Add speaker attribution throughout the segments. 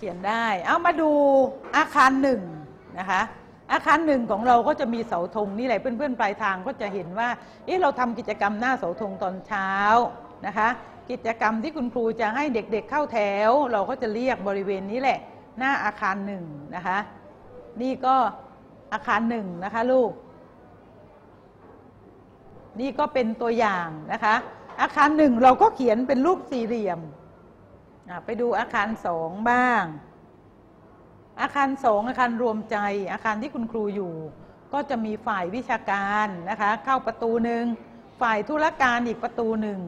Speaker 1: เขียนได้ เอามาดูอาคารหนึ่งนะคะอาคารหนึ่งของเราก็จะมีเสาธงนี่แหละเพื่อนๆปลายทางก็จะเห็นว่าเอ๊ะเราทำกิจกรรมหน้าเสาธงตอนเช้านะคะ กิจกรรมที่คุณครูจะให้เด็กๆเข้าแถว เราก็จะเรียกบริเวณนี้แหละ หน้าอาคารหนึ่งนะคะ นี่ก็อาคารหนึ่งนะคะลูก นี่ก็เป็นตัวอย่างนะคะ อาคารหนึ่งเราก็เขียนเป็นรูปสี่เหลี่ยม ไปดูอาคารสองบ้าง อาคารสองอาคารรวมใจ อาคารที่คุณครูอยู่ ก็จะมีฝ่ายวิชาการนะคะ เข้าประตูหนึ่งฝ่ายธุรการอีกประตูหนึ่ง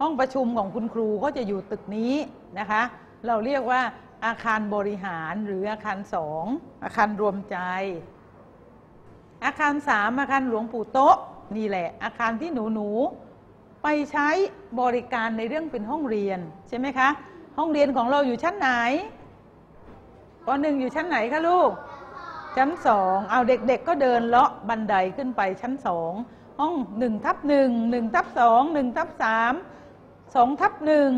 Speaker 1: ห้องประชุมของคุณครูก็จะอยู่ตึกนี้นะคะ เราเรียกว่าอาคารบริหารหรืออาคารสองอาคารรวมใจ อาคารสามอาคารหลวงปู่โต๊ะนี่แหละ อาคารที่หนูหนูไปใช้บริการในเรื่องเป็นห้องเรียนใช่ไหมคะ ห้องเรียนของเราอยู่ชั้นไหนปหนึ่งอยู่ชั้นไหนคะลูก ชั้นสองเอาเด็กๆก็เดินเลาะบันไดขึ้นไปชั้นสองห้องหนึ่งทับหนึ่งหนึ่งทับสองหนึ่งทับสามสองทับหนึ่ง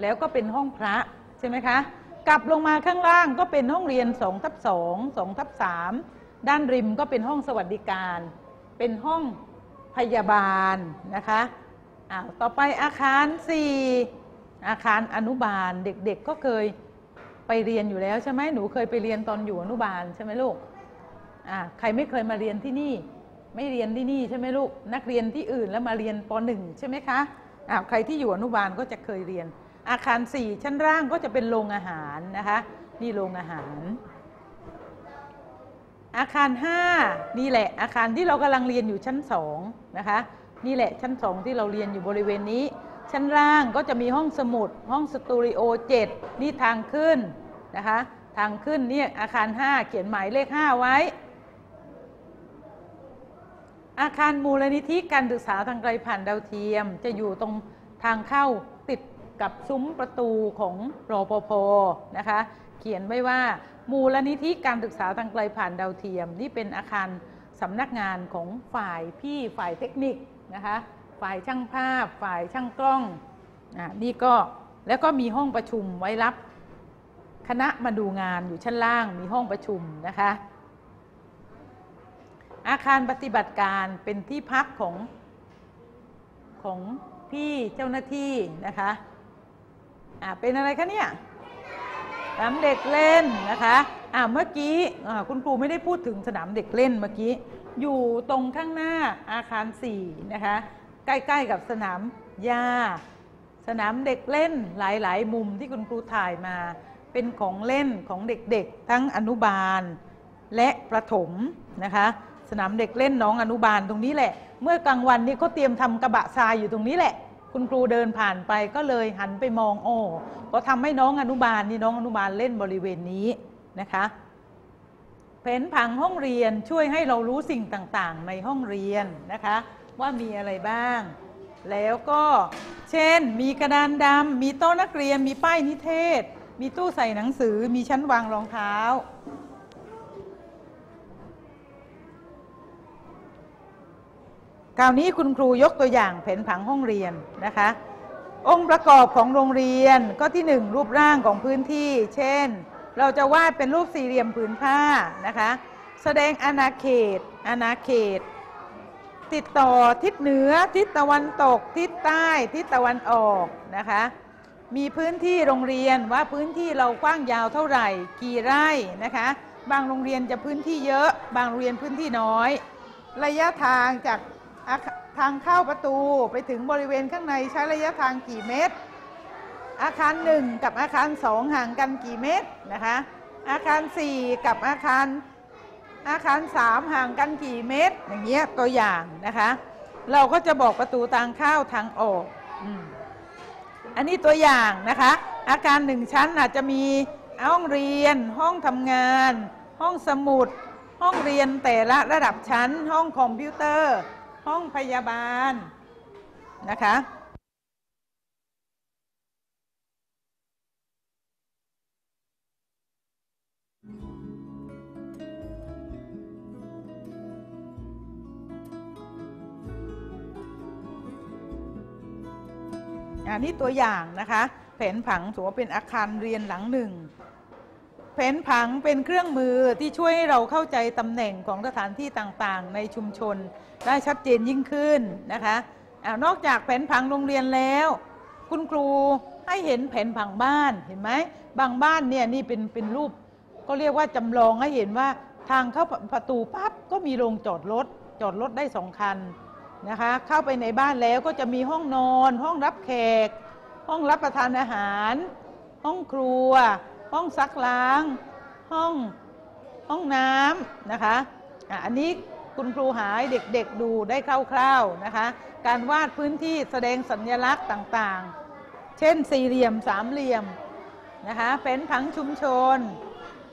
Speaker 1: แล้วก็เป็นห้องพระใช่ไหมคะ กลับลงมาข้างล่างก็เป็นห้องเรียนสองทับสองสองทับสามด้านริมก็เป็นห้องสวัสดิการ เป็นห้องพยาบาลนะคะอ้าวต่อไปอาคารสี่ อาคารอนุบาลเด็กๆก็เคยไปเรียนอยู่แล้วใช่ไหมหนูเคยไปเรียนตอนอยู่อนุบาลใช่ไหมลูกอ่าใครไม่เคยมาเรียนที่นี่ ไม่เรียนที่นี่ใช่ไหมลูกนักเรียนที่อื่นแล้วมาเรียนปหนึ่งใช่ไหมคะอ่าใครที่อยู่อนุบาลก็จะเคยเรียน อาคารสี่ชั้นล่างก็จะเป็นโรงอาหารนะคะนี่โรงอาหาร อาคาร 5 นี่แหละอาคารที่เรากำลังเรียนอยู่ชั้น2นะคะนี่แหละชั้น 2 ที่เราเรียนอยู่บริเวณนี้ ชั้นล่างก็จะมีห้องสมุด ห้องสตูดิโอ7นี่ทางขึ้นนะคะ ทางขึ้นนี่อาคาร 5 เขียนหมายเลข 5 ไว้ อาคารมูลนิธิการศึกษาทางไกลผ่านดาวเทียม จะอยู่ตรงทางเข้าติดกับซุ้มประตูของรอปภนะคะ เขียนไว้ว่า มูลนิธิการศึกษาทางไกลผ่านดาวเทียม นี่เป็นอาคารสำนักงานของฝ่ายพี่ฝ่ายเทคนิคนะคะ ฝ่ายช่างภาพ ฝ่ายช่างกล้องอ่านี่ก็แล้วก็มีห้องประชุมไว้รับ คณะมาดูงานอยู่ชั้นล่างมีห้องประชุมนะคะ อาคารปฏิบัติการเป็นที่พักของของพี่เจ้าหน้าที่นะคะอ่าเป็นอะไรคะเนี่ยสนามเด็กเล่นนะคะอ่าเมื่อกี้คุณครูไม่ได้พูดถึงสนามเด็กเล่นเมื่อกี้ อยู่ตรงข้างหน้าอาคาร4นะคะ ใกล้ๆกับสนามหญ้า สนามเด็กเล่นหลายๆ มุมที่คุณครูถ่ายมา เป็นของเล่นของเด็กๆ ทั้งอนุบาลและประถมนะคะ สนามเด็กเล่นน้องอนุบาลตรงนี้แหละ เมื่อกลางวันนี่เขาเตรียมทำกระบะทรายอยู่ตรงนี้แหละ คุณครูเดินผ่านไปก็เลยหันไปมองโอ้ก็ทำให้น้องอนุบาลนี่น้องอนุบาลเล่นบริเวณนี้นะคะแผนผังห้องเรียนช่วยให้เรารู้สิ่งต่างๆ ในห้องเรียนนะคะ ว่ามีอะไรบ้าง แล้วก็เช่น มีกระดานดำมีโต๊ะนักเรียน มีป้ายนิเทศ มีตู้ใส่หนังสือ มีชั้นวางรองเท้า คราวนี้คุณครูยกตัวอย่างแผนผังห้องเรียนนะคะ องค์ประกอบของโรงเรียนก็ที่หนึ่งรูปร่างของพื้นที่ เช่น เราจะวาดเป็นรูปสี่เหลี่ยมผืนผ้านะคะ แสดงอาณาเขตอาณาเขต ติดต่อทิศเหนือทิศตะวันตก ทิศใต้ทิศตะวันออกนะคะ มีพื้นที่โรงเรียนว่าพื้นที่เรากว้างยาวเท่าไหร่ กี่ไร่นะคะ บางโรงเรียนจะพื้นที่เยอะ บางโรงเรียนพื้นที่น้อย ระยะทางจากทางเข้าประตูไปถึงบริเวณข้างในใช้ระยะทางกี่เมตร อาคารหนึ่งกับอาคารสองห่างกันกี่เมตรนะคะ อาคารสี่กับอาคาร อาคารสามห่างกันกี่เมตร อย่างเงี้ยตัวอย่างนะคะ เราก็จะบอกประตูทางเข้าทางออกอันนี้ตัวอย่างนะคะ อาคารหนึ่งชั้นอาจจะมีห้องเรียน ห้องทำงาน ห้องสมุด ห้องเรียนแต่ละระดับชั้น ห้องคอมพิวเตอร์ ห้องพยาบาลนะคะ อันนี้ตัวอย่างนะคะ แผนผังถือว่าเป็นอาคารเรียนหลังหนึ่ง แผนผังเป็นเครื่องมือที่ช่วยให้เราเข้าใจตำแหน่งของสถานที่ต่างๆ ในชุมชนได้ชัดเจนยิ่งขึ้นนะคะอนอกจากแผนผังโรงเรียนแล้ว คุณครูให้เห็นแผนผังบ้านเห็นไหมบางบ้านเนี่ยนี่เป็นเป็นรูป ก็เรียกว่าจำลองให้เห็นว่าทางเข้าประตูปั๊บก็มีโรงจอดรถจอดรถได้สองคัน นะคะเข้าไปในบ้านแล้วก็จะมีห้องนอน ห้องรับแขก ห้องรับประทานอาหาร ห้องครัว ห้องซักล้าง ห้องห้องน้ำนะคะอันนี้คุณครูหายเด็กๆดูได้คร่าวๆนะคะการวาดพื้นที่แสดงสัญลักษณ์ต่างๆ เช่นสี่เหลี่ยมสามเหลี่ยมนะคะเป็นผังชุมชน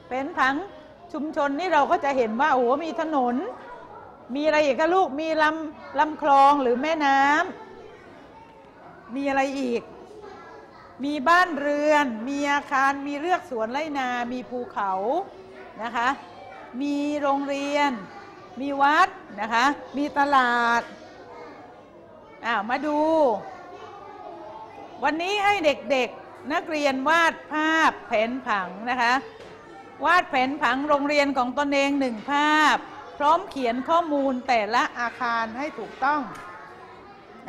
Speaker 1: เป็นผังชุมชนนี่เราก็จะเห็นว่าโอ้โหมีถนน มีอะไรอีกคะลูกมีลำลำคลองหรือแม่น้ำมีอะไรอีก มีบ้านเรือน มีอาคาร มีเรือกสวนไรนา มีภูเขานะคะ มีโรงเรียน มีวัดนะคะ มีตลาดอ้าวมาดู วันนี้ให้เด็กๆนักเรียนวาดภาพแผนผังนะคะ วาดแผนผังโรงเรียนของตนเองหนึ่งภาพ พร้อมเขียนข้อมูลแต่ละอาคารให้ถูกต้อง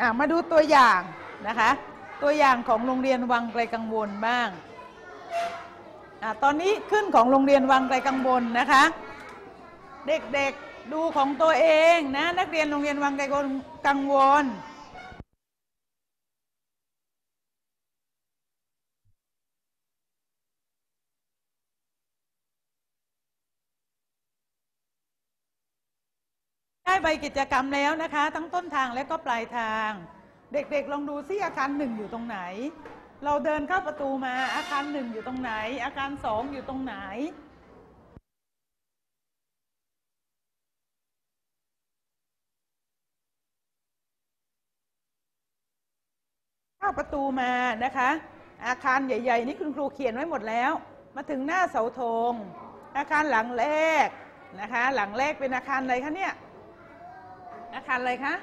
Speaker 1: อมาดูตัวอย่างนะคะ ตัวอย่างของโรงเรียนวังไกลกังวลบ้างอตอนนี้ขึ้นของโรงเรียนวังไกลกังวลนะคะ เด็กๆดูของตัวเองนะนักเรียนโรงเรียนวังไกลกังวล ได้ใบกิจกรรมแล้วนะคะ ทั้งต้นทางและก็ปลายทาง เด็กๆลองดูซิอาคารหนึ่งอยู่ตรงไหน เราเดินเข้าประตูมาอาคารหนึ่งอยู่ตรงไหน อาคารสองอยู่ตรงไหนเข้าประตูมานะคะ อาคารใหญ่ ๆ นี่คุณครูเขียนไว้หมดแล้ว มาถึงหน้าเสาธงอาคารหลังแรกนะคะ หลังแรกเป็นอาคารอะไรคะเนี่ย อาคารอะไรคะ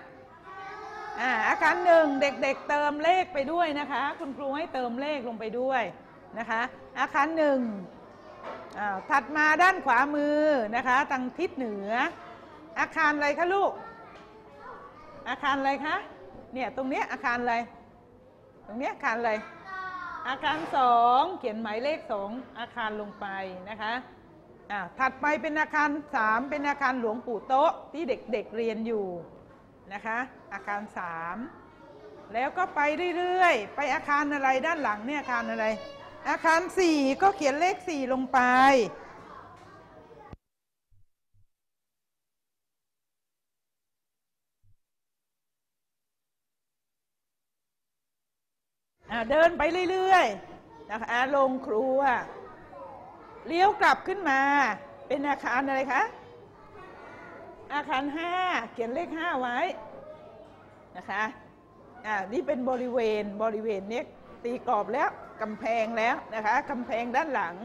Speaker 1: อ่าอาคารหนึ่งเด็กๆเติมเลขไปด้วยนะคะ คุณครูให้เติมเลขลงไปด้วยนะคะ อาคารหนึ่งอ่าถัดมาด้านขวามือนะคะทางทิศเหนือ อาคารอะไรคะลูก อาคารอะไรคะเนี่ยตรงนี้อาคารอะไร ตรงนี้อาคารอะไรอาคารสองเขียนหมายเลขสองอาคารลงไปนะคะ อ่าถัดไปเป็นอาคารสามเป็นอาคารหลวงปู่โต๊ะที่เด็กๆเเรียนอยู่นะคะ อาคารสามแล้วก็ไปเรื่อยๆ ไปอาคารอะไรด้านหลังเนี่ยอาคารอะไร อาคารสี่ก็เขียนเลขสี่ลงไปเดินไปเรื่อยๆนะคะลงครัว เลี้ยวกลับขึ้นมา เป็นอาคารอะไรคะ อาคารห้าเขียนเลขห้าไว้นะคะอ่านี่เป็นบริเวณบริเวณนี้ตีกรอบแล้วกำแพงแล้วนะคะกำแพงด้านหลัง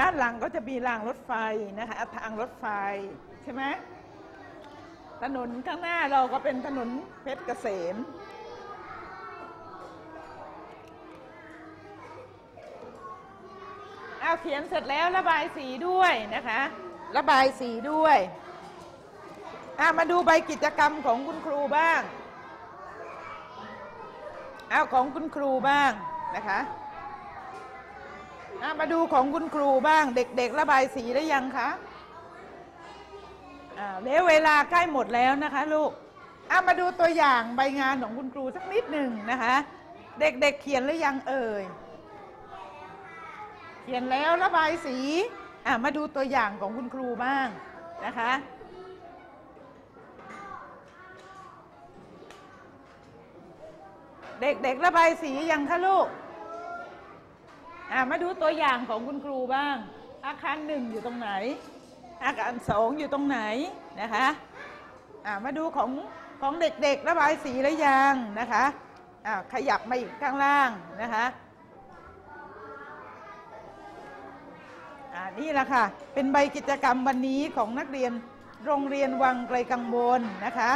Speaker 1: ด้านหลังก็จะมีรางรถไฟนะคะทางรถไฟใช่ไหม ถนนข้างหน้าเราก็เป็นถนนเพชรเกษม เอาเขียนเสร็จแล้วระบายสีด้วยนะคะ ระบายสีด้วยอามาดูใบกิจกรรมของคุณครูบ้าง เอาของคุณครูบ้างนะคะมาดูของคุณครูบ้าง เด็กๆ ระบายสีได้ยังคะ เดี๋ยวเวลาใกล้หมดแล้วนะคะลูกเอามาดูตัวอย่างใบงานของคุณครูสักนิดหนึ่งนะคะ เด็กๆเเขียนหรือยังเอ่ย เขียนแล้วระบายสีอ่ามาดูตัวอย่างของคุณครูบ้างนะคะเด็กๆระบายสียังคะลูก อ่ามาดูตัวอย่างของคุณครูบ้าง อาคารหนึ่งอยู่ตรงไหน อาคารสองอยู่ตรงไหนนะคะามาดูของของเด็กๆระบายสีแล้วยังนะคะขยับมาอีกข้างล่างนะคะนี่แหละค่ะ เป็นใบกิจกรรมวันนี้ของนักเรียนโรงเรียนวังไกลกังวลนะคะ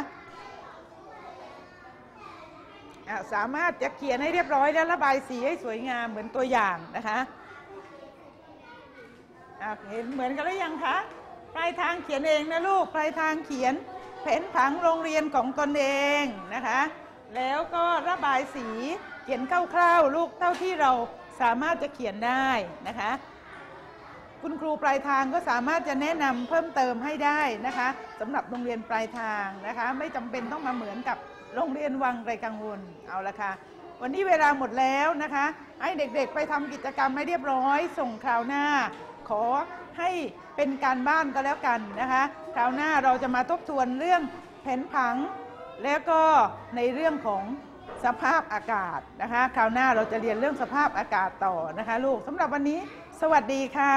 Speaker 1: สามารถจะเขียนให้เรียบร้อยและระบายสีให้สวยงามเหมือนตัวอย่างนะคะเห็นเหมือนกันหรือยังคะ ปลายทางเขียนเองนะลูกปลายทางเขียนแผนผังโรงเรียนของตนเองนะคะ แล้วก็ระบายสีเขียนคร่าวๆลูกเท่าที่เราสามารถจะเขียนได้นะคะ คุณครูปลายทางก็สามารถจะแนะนำเพิ่มเติมให้ได้นะคะสำหรับโรงเรียนปลายทางนะคะ ไม่จำเป็นต้องมาเหมือนกับโรงเรียนวังไรกังวลเอาละค่ะวันนี้เวลาหมดแล้วนะคะ ให้เด็กๆไปทำกิจกรรมให้เรียบร้อย ส่งคราวหน้า ขอให้เป็นการบ้านก็แล้วกันนะคะคราวหน้าเราจะมาทบทวนเรื่องแผนผัง แล้วก็ในเรื่องของสภาพอากาศนะคะ คราวหน้าเราจะเรียนเรื่องสภาพอากาศต่อนะคะ ลูกสำหรับวันนี้ สวัสดีค่ะ